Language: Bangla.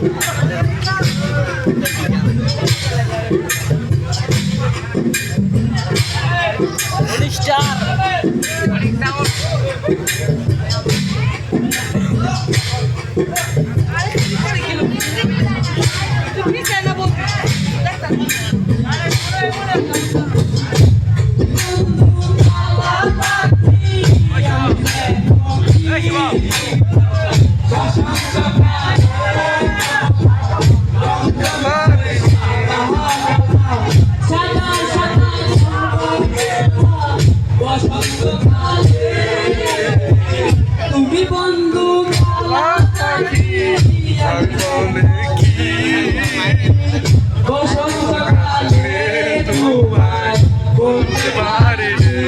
감사합니다. তোমায় বলতে বসন্তকালে